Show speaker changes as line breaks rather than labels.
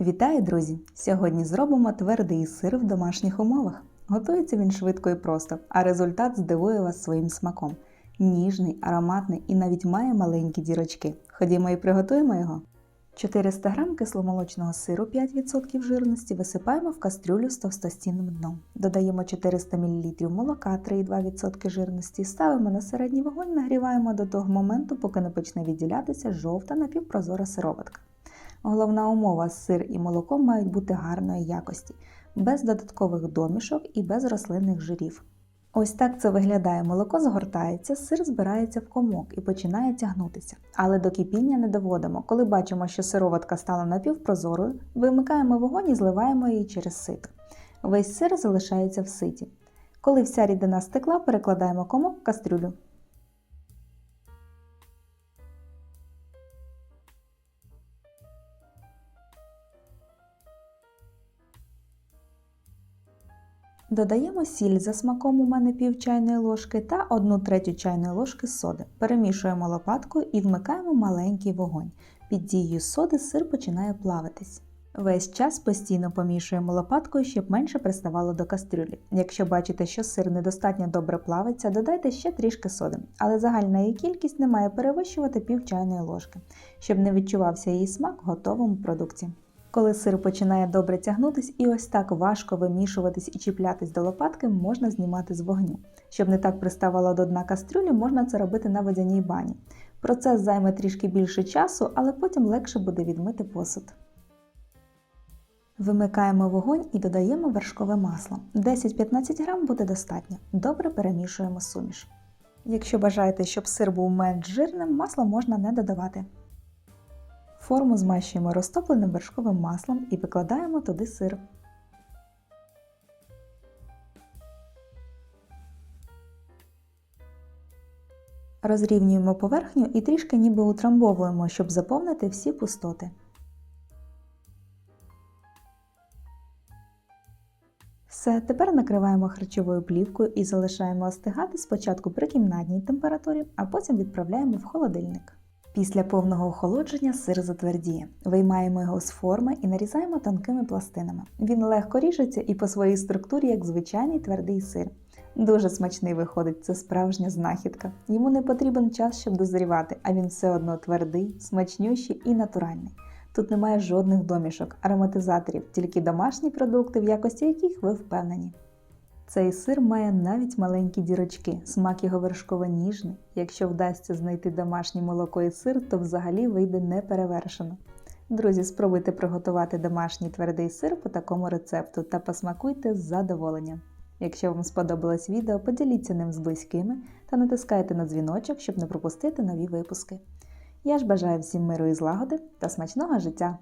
Вітаю, друзі! Сьогодні зробимо твердий сир в домашніх умовах. Готується він швидко і просто, а результат здивує вас своїм смаком. Ніжний, ароматний і навіть має маленькі дірочки. Ходімо і приготуємо його. 400 г кисломолочного сиру 5% жирності висипаємо в кастрюлю з товстостінним дном. Додаємо 400 мл молока 3,2% жирності, ставимо на середній вогонь, нагріваємо до того моменту, поки не почне відділятися жовта напівпрозора сироватка. Головна умова сир і молоко мають бути гарної якості, без додаткових домішок і без рослинних жирів. Ось так це виглядає. Молоко згортається, сир збирається в комок і починає тягнутися. Але до кипіння не доводимо. Коли бачимо, що сироватка стала напівпрозорою, вимикаємо вогонь і зливаємо її через сито. Весь сир залишається в ситі. Коли вся рідина стекла, перекладаємо комок в кастрюлю. Додаємо сіль за смаком у мене пів чайної ложки та 1 третю чайної ложки соди. Перемішуємо лопаткою і вмикаємо маленький вогонь. Під дією соди сир починає плавитись. Весь час постійно помішуємо лопаткою, щоб менше приставало до кастрюлі. Якщо бачите, що сир недостатньо добре плавиться, додайте ще трішки соди, але загальна її кількість не має перевищувати пів чайної ложки, щоб не відчувався її смак в готовому продукті. Коли сир починає добре тягнутись і ось так важко вимішуватись і чіплятись до лопатки, можна знімати з вогню. Щоб не так приставало до дна кастрюлі, можна це робити на водяній бані. Процес займе трішки більше часу, але потім легше буде відмити посуд. Вимикаємо вогонь і додаємо вершкове масло. 10-15 грам буде достатньо. Добре перемішуємо суміш. Якщо бажаєте, щоб сир був менш жирним, масло можна не додавати. Форму змащуємо розтопленим вершковим маслом і викладаємо туди сир. Розрівнюємо поверхню і трішки ніби утрамбовуємо, щоб заповнити всі пустоти. Все, тепер накриваємо харчовою плівкою і залишаємо остигати спочатку при кімнатній температурі, а потім відправляємо в холодильник. Після повного охолодження сир затвердіє. Виймаємо його з форми і нарізаємо тонкими пластинами. Він легко ріжеться і по своїй структурі, як звичайний твердий сир. Дуже смачний виходить, це справжня знахідка. Йому не потрібен час, щоб дозрівати, а він все одно твердий, смачнющий і натуральний. Тут немає жодних домішок, ароматизаторів, тільки домашні продукти, в якості яких ви впевнені. Цей сир має навіть маленькі дірочки, смак його вершково ніжний. Якщо вдасться знайти домашнє молоко і сир, то взагалі вийде неперевершено. Друзі, спробуйте приготувати домашній твердий сир по такому рецепту та посмакуйте з задоволенням. Якщо вам сподобалось відео, поділіться ним з близькими та натискайте на дзвіночок, щоб не пропустити нові випуски. Я ж бажаю всім миру і злагоди та смачного життя!